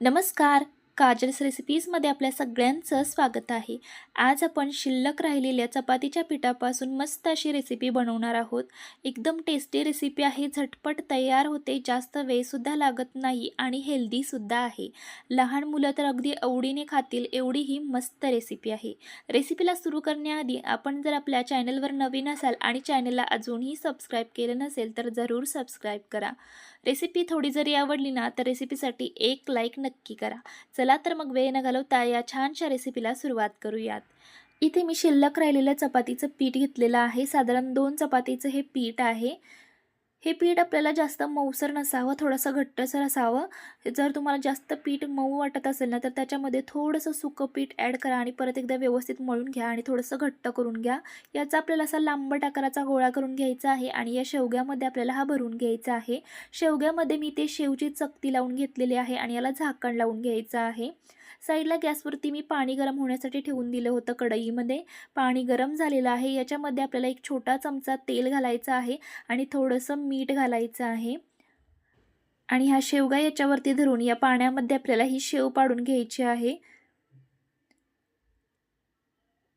नमस्कार. काजल्स रेसिपीजमध्ये आपल्या सगळ्यांचं स्वागत आहे. आज आपण शिल्लक राहिलेल्या चपातीच्या पिठापासून मस्त अशी रेसिपी बनवणार आहोत. एकदम टेस्टी रेसिपी आहे झटपट तयार होते जास्त वेळसुद्धा लागत नाही आणि हेल्दीसुद्धा आहे. लहान मुलं तर अगदी आवडीने खातील एवढी ही मस्त रेसिपी आहे. रेसिपीला सुरू करण्याआधी आपण जर आपल्या चॅनलवर नवीन असाल आणि चॅनलला अजूनही सबस्क्राईब केलं नसेल तर जरूर सबस्क्राईब करा. रेसिपी थोडी जरी आवडली ना तर रेसिपीसाठी एक लाईक नक्की करा. चला तर मग वेळ न घालवता या छानशा रेसिपीला सुरुवात करूयात. इथे मी शिल्लक राहिलेलं चपातीचं पीठ घेतलेलं आहे. साधारण दोन चपातीचं हे पीठ आहे. हे पीठ आपल्याला जास्त मऊसर नसावं थोडंसं घट्टसर असावं. जर तुम्हाला जास्त पीठ मऊ वाटत असेल ना तर त्याच्यामध्ये थोडंसं सुकं पीठ ॲड करा आणि परत एकदा व्यवस्थित मळून घ्या आणि थोडंसं घट्ट करून घ्या. याचा आपल्याला असा लांबट आकाराचा गोळा करून घ्यायचा आहे आणि या शेवग्यामध्ये आपल्याला हा भरून घ्यायचा आहे. शेवग्यामध्ये मी ते शेवची चकती लावून घेतलेली आहे आणि याला झाकण लावून घ्यायचं आहे. साईडला गॅसवरती मी पाणी गरम होण्यासाठी ठेवून दिलं होतं कढईमध्ये. पाणी गरम झालेलं आहे. याच्यामध्ये आपल्याला एक छोटा चमचा तेल घालायचा आहे आणि थोडंसं मीठ घालायचं आहे. आणि हा शेवगा याच्यावरती धरून या पाण्यामध्ये आपल्याला ही शेव पाडून घ्यायची आहे.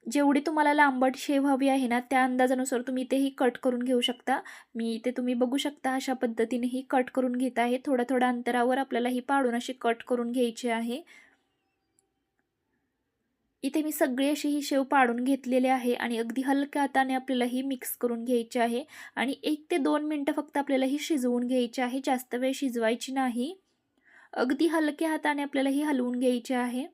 जेवढी तुम्हाला लांबट शेव हवी आहे ना त्या अंदाजानुसार तुम्ही इथेही कट करून घेऊ शकता. मी इथे तुम्ही बघू शकता अशा पद्धतीने ही कट करून घेत आहे. थोड्या थोड्या अंतरावर आपल्याला ही पाडून अशी कट करून घ्यायची आहे. इथे मी सगळी अशी ही शेव पाडून घेतलेली आहे आणि अगदी हलक्या हाताने आपल्याला ही मिक्स करून घ्यायची आहे. आणि एक ते दोन मिनटं फक्त आपल्याला ही शिजवून घ्यायची आहे. जास्त वेळ शिजवायची नाही. अगदी हलक्या हाताने आपल्याला ही हलवून घ्यायची आहे.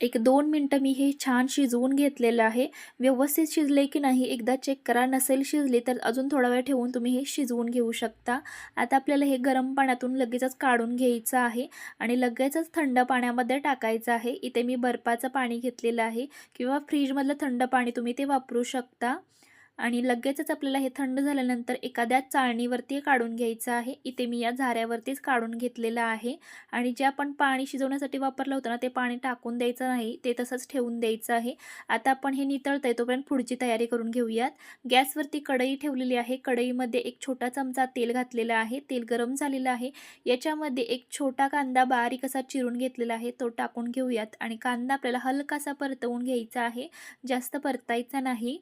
एक दोन मिनटं मी हे छान शिजवून घेतलेलं आहे. व्यवस्थित शिजले की नाही एकदा चेक करा. नसेल शिजले तर अजून थोडा वेळ ठेवून तुम्ही हे शिजवून घेऊ शकता. आता आपल्याला हे गरम पाण्यातून लगेचच काढून घ्यायचं आहे आणि लगेचच थंड पाण्यामध्ये टाकायचं आहे. इथे मी बर्फाचं पाणी घेतलेलं आहे किंवा फ्रीजमधलं थंड पाणी तुम्ही ते वापरू शकता. आणि लगेचच आपल्याला हे थंड झाल्यानंतर एखाद्या चाळणीवरती काढून घ्यायचं आहे. इथे मी या झाऱ्यावरतीच काढून घेतलेलं आहे. आणि जे आपण पाणी शिजवण्यासाठी वापरलं होतं ना ते पाणी टाकून द्यायचं नाही. ते तसंच ठेवून द्यायचं आहे. आता आपण हे नितळतं आहे तोपर्यंत पुढची तयारी करून घेऊयात. गॅसवरती कढई ठेवलेली आहे. कढईमध्ये एक छोटा चमचा तेल घातलेला आहे. तेल गरम झालेलं आहे. याच्यामध्ये एक छोटा कांदा बारीक असा चिरून घेतलेला आहे. तो टाकून घेऊयात. आणि कांदा आपल्याला हलकासा परतवून घ्यायचा आहे. जास्त परतायचा नाही.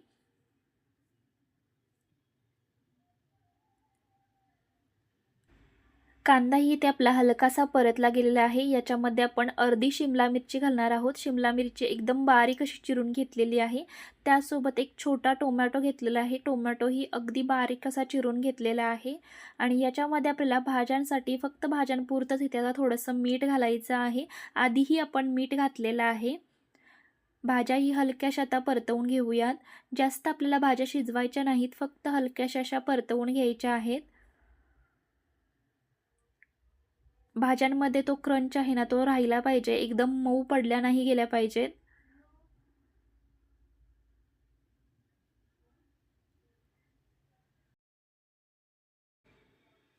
कांदाही इथे आपला हलकासा परतला गेलेला आहे. याच्यामध्ये आपण अर्धी शिमला मिरची घालणार आहोत. शिमला मिरची एकदम बारीक अशी चिरून घेतलेली आहे. त्यासोबत एक छोटा टोमॅटो घेतलेला आहे. टोमॅटो ही अगदी बारीक असा चिरून घेतलेला आहे. आणि याच्यामध्ये आपल्याला भाज्यांसाठी फक्त भाज्यांपुरतंच इथे आता थोडंसं मीठ घालायचं आहे. आधीही आपण मीठ घातलेलं आहे. भाज्या ही हलक्याशा आता परतवून घेऊयात. जास्त आपल्याला भाज्या शिजवायच्या नाहीत. फक्त हलक्याशा अशा परतवून घ्यायच्या आहेत. भाज्यांमध्ये तो क्रंच आहे ना तो राहिला पाहिजे. एकदम मऊ पडल्या नाही गेल्या पाहिजेत.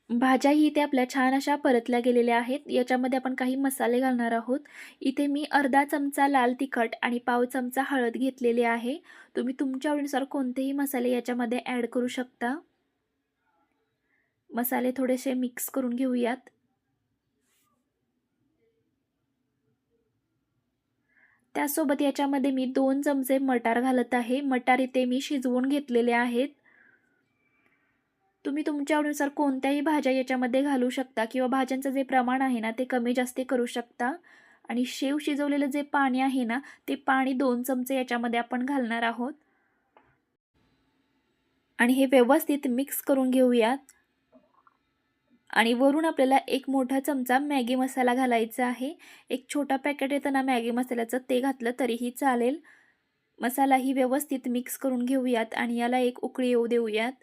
भाज्याही इथे आपल्या छान अशा परतल्या गेलेल्या आहेत. याच्यामध्ये आपण काही मसाले घालणार आहोत. इथे मी अर्धा चमचा लाल तिखट आणि पाव चमचा हळद घेतलेले आहे. तुम्ही तुमच्या आवडीनुसार कोणतेही मसाले याच्यामध्ये ॲड करू शकता. मसाले थोडेसे मिक्स करून घेऊयात. त्यासोबत याच्यामध्ये मी दोन चमचे मटार घालत आहे. मटार इथे मी शिजवून घेतलेले आहेत. तुम्ही तुमच्या आवडीनुसार कोणत्याही भाज्या याच्यामध्ये घालू शकता किंवा भाज्यांचं जे प्रमाण आहे ना ते कमी जास्त करू शकता. आणि शेव शिजवलेलं जे पाणी आहे ना ते पाणी दोन चमचे याच्यामध्ये आपण घालणार आहोत. आणि हे व्यवस्थित मिक्स करून घेऊयात. आणि वरून आपल्याला एक मोठा चमचा मॅगी मसाला घालायचा आहे. एक छोटा पॅकेट येताना मॅगी मसाल्याचं ते घातलं तरीही चालेल. मसालाही व्यवस्थित मिक्स करून घेऊयात आणि याला एक उकळी येऊ देऊयात.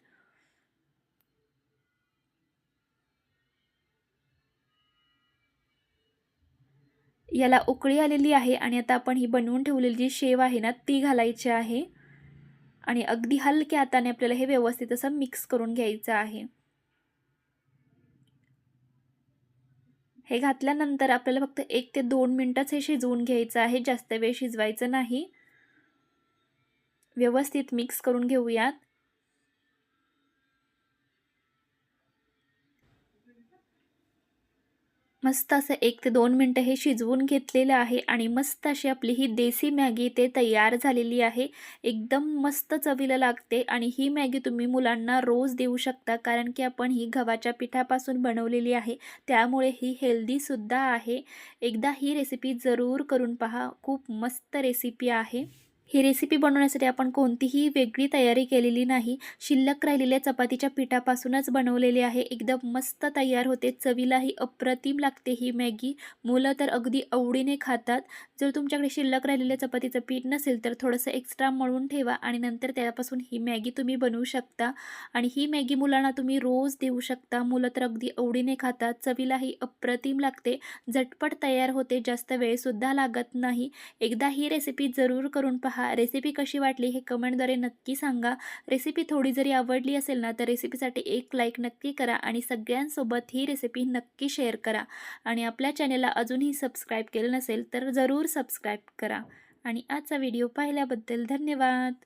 याला उकळी आलेली आहे आणि आता आपण ही बनवून ठेवलेली जी शेव आहे ना ती घालायची आहे. आणि अगदी हलक्या हाताने आपल्याला हे व्यवस्थित असं मिक्स करून घ्यायचं आहे. हे घातल्यानंतर आपल्याला फक्त एक ते दोन मिनटंच हे शिजवून घ्यायचं आहे. जास्त वेळ शिजवायचं नाही. व्यवस्थित मिक्स करून घेऊयात. मस्त असं एक ते दोन मिनटं हे शिजवून घेतलेलं आहे आणि मस्त अशी आपली ही देसी मॅगी ते तयार झालेली आहे. एकदम मस्त चवीला लागते आणि ही मॅगी तुम्ही मुलांना रोज देऊ शकता कारण की आपण ही गव्हाच्या पिठापासून बनवलेली आहे. त्यामुळे ही हेल्दीसुद्धा आहे. एकदा ही रेसिपी जरूर करून पहा. खूप मस्त रेसिपी आहे. ही रेसिपी बनवण्यासाठी आपण कोणतीही वेगळी तयारी केलेली नाही. शिल्लक राहिलेल्या चपातीच्या पिठापासूनच बनवलेली आहे. एकदम मस्त तयार होते. चवीलाही अप्रतिम लागते ही मॅगी. मुलं तर अगदी आवडीने खातात. जर तुमच्याकडे शिल्लक राहिलेल्या चपातीचं पीठ नसेल तर थोडंसं एक्स्ट्रा मळून ठेवा आणि नंतर त्यापासून ही मॅगी तुम्ही बनवू शकता. आणि ही मॅगी मुलांना तुम्ही रोज देऊ शकता. मुलं तर अगदी आवडीने खातात. चवीलाही अप्रतिम लागते. झटपट तयार होते. जास्त वेळसुद्धा लागत नाही. एकदा ही रेसिपी जरूर करून पहा. रेसिपी कशी वाटली हे कमेंटद्वारे नक्की सांगा. रेसिपी थोडी जरी आवडली असेल ना तर रेसिपीसाठी एक लाईक नक्की करा आणि सगळ्यांसोबत ही रेसिपी नक्की शेअर करा. आणि आपल्या चॅनेलला अजूनही सबस्क्राईब केलं नसेल तर जरूर सबस्क्राईब करा. आणि आजचा व्हिडिओ पाहिल्याबद्दल धन्यवाद.